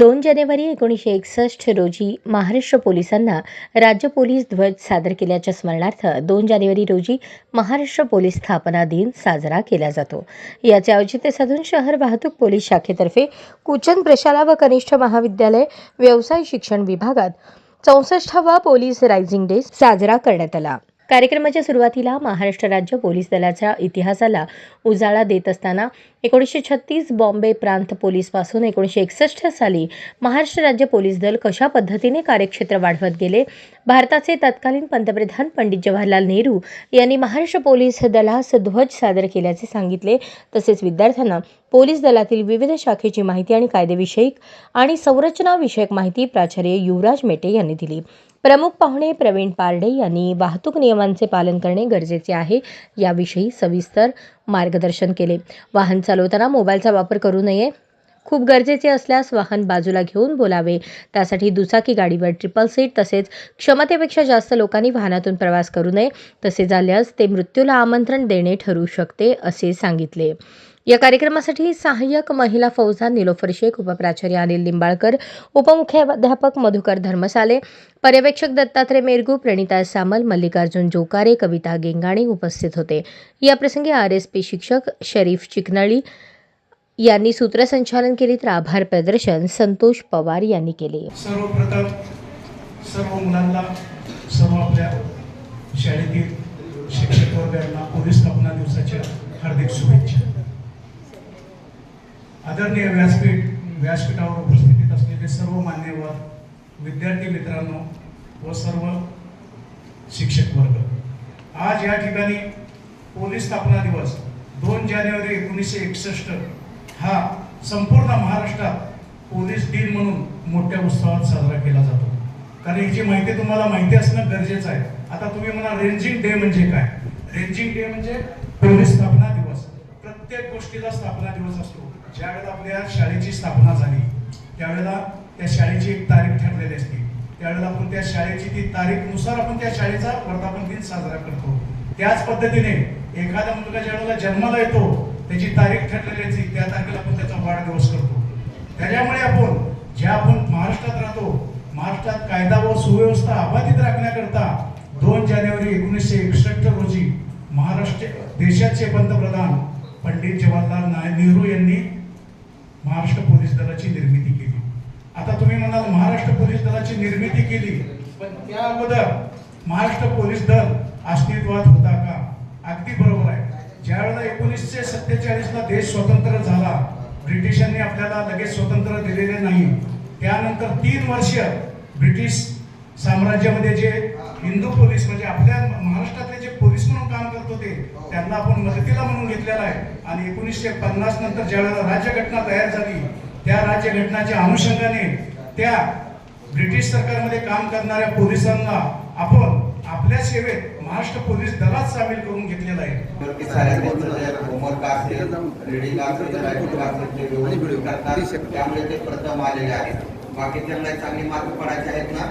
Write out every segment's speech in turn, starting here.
दोन जानेवारी एकोणीसशे एकसष्ट रोजी महाराष्ट्र पोलिसांना राज्य पोलीस ध्वज सादर केल्याच्या स्मरणार्थ दोन जानेवारी रोजी महाराष्ट्र पोलीस स्थापना दिन साजरा केला जातो. याचे औचित्य साधून शहर वाहतूक पोलीस शाखेतर्फे कुचन प्रशाला व कनिष्ठ महाविद्यालय व्यवसाय शिक्षण विभागात चौसष्टावा पोलीस रायझिंग डे साजरा करण्यात आला. कार्यक्रमाच्या सुरुवातीला महाराष्ट्र राज्य पोलीस दलाच्या इतिहासाला उजाळा देत असताना एकोणीसशे छत्तीस बॉम्बे प्रांत पोलीसपासून एकोणीसशे एकसष्ट साली महाराष्ट्र राज्य पोलीस दल कशा पद्धतीने कार्यक्षेत्र वाढवत गेले? भारताचे तत्कालीन पंतप्रधान पंडित जवाहरलाल नेहरू यांनी महाराष्ट्र पोलीस दलास ध्वज सादर केल्याचे सांगितले. तसेच विद्यार्थ्यांना पोलीस दलातील विविध शाखेची माहिती आणि कायदेविषयक आणि संरचनाविषयक माहिती प्राचार्य युवराज मेटे यांनी दिली. प्रमुख पाहुणे प्रवीण पारडे यांनी वाहतूक नियमांचे पालन करणे गरजेचे आहे. याविषयी सविस्तर मार्गदर्शन केले. वाहन चालवताना मोबाईलचा वापर करू नये. खूप गरजेचे असल्यास वाहन बाजूला घेऊन बोलावे. त्यासाठी दुचाकी गाडीवर ट्रिपल सीट तसेच क्षमतेपेक्षा जास्त लोकांनी वाहनातून प्रवास करू नये. तसे झाल्यास ते मृत्यूला आमंत्रण देणे ठरू शकते असे सांगितले. या कार्यक्रमासाठी सहाय्यक महिला फौजदार निलोफर शेख उपप्राचार्य अनिल लिंबाळकर उपमुख्याध्यापक मधुकर धर्मसाले पर्यवेक्षक दत्तात्रय मेरगू प्रणिता सामल मल्लिकार्जुन जोकारे कविता गेंगाणे उपस्थित होते. याप्रसंगी आर एस पी शिक्षक शरीफ चिकनळी यांनी सूत्रसंचालन केले. तर आभार प्रदर्शन संतोष पवार यांनी केले. सर्वप्रथम सर्व मुलांना सर्व आपल्या शाळेतील शिक्षक वर्गांना पोलीस स्थापना दिवसाच्या हार्दिक शुभेच्छा. आदरणीय व्यासपीठ व्यासपीठावर उपस्थितीत असलेले सर्व मान्यवर विद्यार्थी मित्रांनो व सर्व शिक्षक वर्ग आज या ठिकाणी पोलीस स्थापना दिवस दोन जानेवारी एकोणीसशे एकसष्ट हा संपूर्ण महाराष्ट्रात पोलीस दिन म्हणून मोठ्या उत्सवात साजरा केला जातो. कारण याची माहिती तुम्हाला माहिती असणं गरजेचं आहे. आता तुम्ही म्हणा रेंजिंग डे म्हणजे काय? रेंजिंग डे म्हणजे पोलीस स्थापना दिवस. प्रत्येक गोष्टीला स्थापना दिवस असतो. ज्यावेळेला आपल्या शाळेची स्थापना झाली त्यावेळेला त्या शाळेची एक तारीख ठरलेली असते. त्यावेळेला आपण त्या शाळेची ती तारीखनुसार आपण त्या शाळेचा वर्धापन दिन साजरा करतो. त्याच पद्धतीने एखादा मुलगा ज्या वेळेला जन्माला येतो त्याची तारीख ठरलेली असते त्या तारखेला आपण त्याचा वाढदिवस करतो. त्याच्यामुळे आपण ज्या आपण महाराष्ट्रात राहतो महाराष्ट्रात कायदा व सुव्यवस्था अबाधित राखण्याकरता दोन जानेवारी एकोणीसशे एकसष्ट रोजी महाराष्ट्र देशाचे पंतप्रधान पंडित जवाहरलाल नेहरू यांनी महाराष्ट्र पोलीस दलाची निर्मिती केली. आता तुम्ही म्हणाल महाराष्ट्र पोलीस दलाची निर्मिती केली पण त्या अगोदर महाराष्ट्र पोलीस दल अस्तित्वात होता का? अगदी बरोबर आहे. ज्या वेळेला एकोणीसशे सत्तेचाळीसला देश स्वतंत्र झाला ब्रिटिशांनी आपल्याला लगेच स्वतंत्र दिलेले नाही. त्यानंतर तीन वर्ष ब्रिटिश साम्राज्यामध्ये जे हिंदू पोलीस म्हणजे आपल्या महाराष्ट्रातले जे पोलीस म्हणून काम करत होते त्यांना आपण मदतीला म्हणून घेतलेला आहे. आणि एकोणीसशे पन्नास नंतर ज्यावेळेला राज्यघटना तयार झाली त्या राज्यघटनाच्या अनुषंगाने त्या ब्रिटिश सरकारमध्ये काम करणाऱ्या पोलिसांना आपण आपल्या सेवेत महाराष्ट्र पोलीस दलात सामील करून घेतलेला आहे. त्यामुळे ते प्रथम आलेले आहेत. बाकी त्यांना चांगली मार्ग पडायचे आहेत ना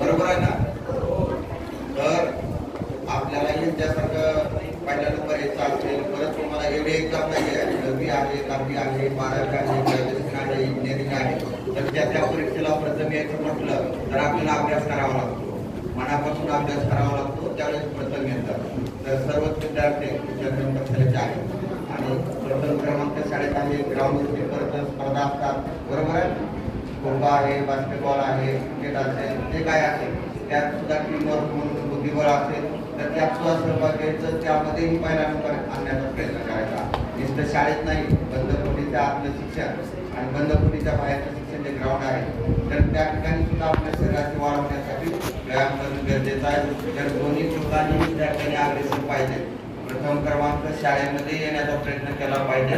बरोबर आहे ना तर आपल्याला यांच्यासारखं पहिल्या नंबर यायचं असेल परत तुम्हाला एवढे एक्झाम नाही आहे दहावी आहे दहावी आहे बारावी आहे ग्रॅज्युएशन आहे इंजिनिअरिंग आहे तर त्या त्या परीक्षेला प्रथम यायचं म्हटलं तर आपल्याला अभ्यास करावा लागतो. मनापासून अभ्यास करावा लागतो त्यावेळेस प्रसंग येतात. तर सर्वच विद्यार्थी पक्षाचे आहेत. आणि प्रथम क्रमांक शाळेत आहे ग्राउंड परत स्पर्धा असतात. बरोबर आहे? खो खो आहे बास्केटबॉल आहे क्रिकेट असेल जे काय असेल त्यात सुद्धा टीमवर्क म्हणून बुद्धिबळ असेल तर त्यात सुद्धा सहभाग घ्यायचं त्यामध्येही पहिला नंबर आणण्याचा प्रयत्न करायचा. नुसतं शाळेत नाही बंदखोरीच्या आतलं शिक्षण आणि बंदखोरीच्या बाहेरचं शिक्षण जे ग्राउंड आहे तर त्या ठिकाणी सुद्धा आपल्या शरीराची वाढ होण्यासाठी व्यायाम करणं गरजेचं आहे. तर दोन्ही ठिकाणी अग्रेसिव्ह पाहिजे. प्रथम क्रमांक शाळेमध्ये येण्याचा प्रयत्न केला पाहिजे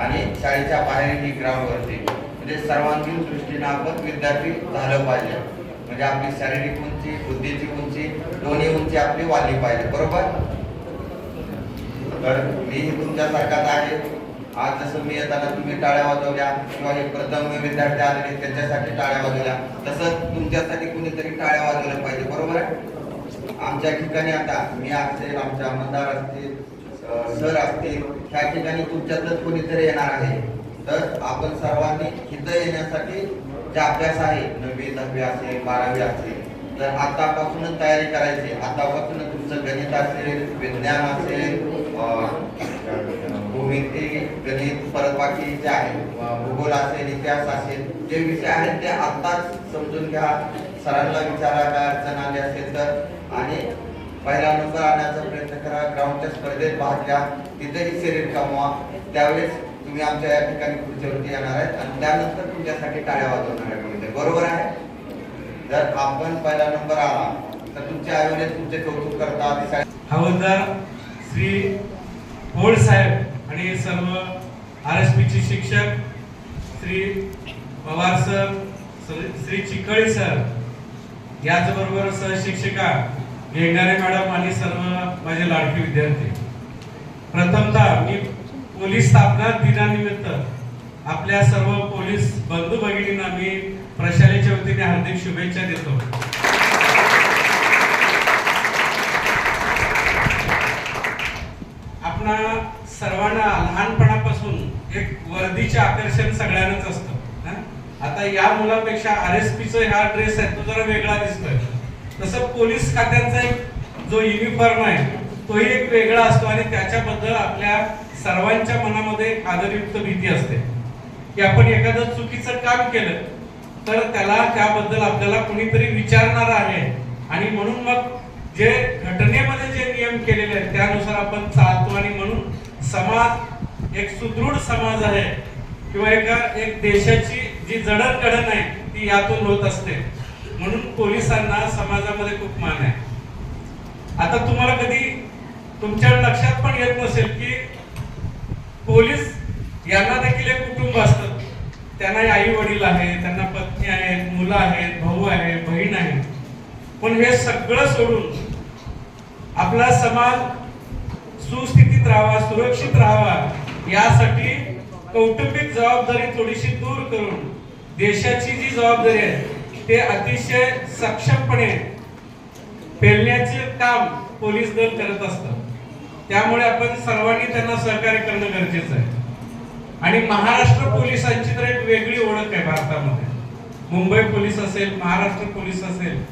आणि शाळेच्या बाहेरही ग्राउंडवरती म्हणजे सर्वांगीण दृष्टीने आपण विद्यार्थी झालं पाहिजे. म्हणजे आपली शारीरिक उंची बुद्धीची उंची दोन्ही उंची आपली वाढली पाहिजे. बरोबर? तर मी तुमच्यासारखाच आहे. आज जसं मी येताना तुम्ही टाळ्या वाजवल्या किंवा हे प्रथम विद्यार्थी आलेले त्यांच्यासाठी टाळ्या वाजवल्या. तसंच तुमच्यासाठी कुणीतरी टाळ्या वाजवल्या पाहिजे बरोबर आहे? आमच्या ठिकाणी आता मी असेल आमच्या आमदार असतील सर असतील त्या ठिकाणी तुमच्यातच कोणीतरी येणार आहे. तर आपण सर्वांनी इथं येण्यासाठी जे अभ्यास आहे नववी दहावी असेल बारावी असेल तर आतापासूनच तयारी करायची. आतापासूनच तुमचं गणित असेल विज्ञान असेल अं, भूमिती गणित परत बाकी जे आहे भूगोल असेल इतिहास असेल जे विषय आहेत ते आत्ताच समजून घ्या. सरांना विचारा काय अडचण आली असेल तर. आणि पहिला नंबर आणण्याचा प्रयत्न करा. ग्राउंडच्या स्पर्धेत भाग घ्या. तिथेही शरीर कमवा. त्यावेळेस तुम्ही आमच्या या ठिकाणी खुर्चीवरती येणार आहेत. आणि त्यानंतर तुमच्यासाठी टाळ्या वाजवणार आहे बरोबर आहे? जर आपण पहिला नंबर आला तर तुमचे आईवडील तुमचे कौतुक करतात. हवलदार श्री होळ साहेब आणि सर्व आर एस पीचे शिक्षक श्री पवार सर श्री- चिकळी सर याचबरोबर सहशिक्षिका घेणारे मॅडम आणि सर्व माझे लाडके विद्यार्थी. प्रथमतः मी पोलीस स्थापना दिनानिमित्त आपल्या सर्व पोलीस बंधू भगिनींना मी प्रशालेच्या वतीने हार्दिक शुभेच्छा देतो. आपणा सर्वांना लहानपणापासून एक वर्दीचे आकर्षण सगळ्यांनाच असतं. आता या मुलापेक्षा आर एस पीचा हा ड्रेस आहे तो जरा वेगळा दिसतोय. तसं पोलीस खात्यांचा एक जो युनिफॉर्म आहे तोही एक वेगळा असतो आणि त्याच्याबद्दल आपल्या सर्वांच्या मनामध्ये आदरयुक्त भीती असते. की आपण एखादं चुकीचं काम केलं तर त्याला त्याबद्दल आपल्याला कुणीतरी विचारणार आहे. आणि म्हणून मग जे घटनेमध्ये जे नियम केलेले आहेत त्यानुसार आपण चालतो आणि म्हणून समाज एक सुदृढ समाज आहे किंवा एका एक देशाची जी जडणघडण आहे ती यातून होत असते. म्हणून पोलिसांना समाजामध्ये खूप मान आहे. आता तुम्हाला कधी तुमच्या लक्षात पण येत नसेल की पोलीस यांना देखील एक कुटुंब असतं. त्यांना आई वडील आहे त्यांना पत्नी आहेत मुलं आहेत भाऊ आहे बहीण आहे पण हे सगळं सोडून आपला समाज सुस्थितीत राहावा सुरक्षित राहावा यासाठी कौटुंबिक जबाबदारी थोडीशी दूर करून देशाची जी जबाबदारी आहे ते अतिशय सक्षमपणे पेलण्याचे काम पोलीस दल करत असतं. त्यामुळे आपण सर्वांनी त्यांना सहकार्य करणं गरजेचं आहे. आणि महाराष्ट्र पोलिसांची तर एक वेगळी ओळख आहे भारतामध्ये. मुंबई पोलीस असेल महाराष्ट्र पोलीस असेल.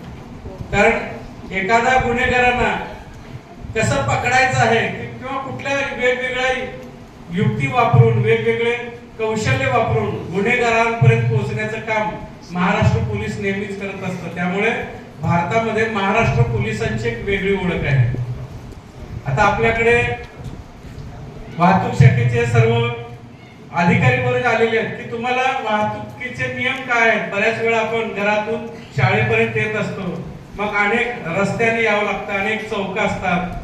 कारण एखाद्या गुन्हेगारांना कसं पकडायचं आहे किंवा कुठल्या वेगवेगळ्या युक्ती वापरून वेगवेगळे कौशल्य वापरून गुन्हेगारांपर्यंत पोहोचण्याचं काम महाराष्ट्र पोलीस नेहमीच करत असतं. त्यामुळे भारतामध्ये महाराष्ट्र पोलिसांची एक वेगळी ओळख आहे. आता आपल्याकडे वाहतूक शाखेचे सर्व अधिकारी वर्ग आलेले आहेत की तुम्हाला वाहतुकीचे नियम काय आहेत? बऱ्याच वेळा आपण घरातून शाळेपर्यंत येत असतो. मग अनेक रस्त्याने यावं लागतं अनेक चौक असतात.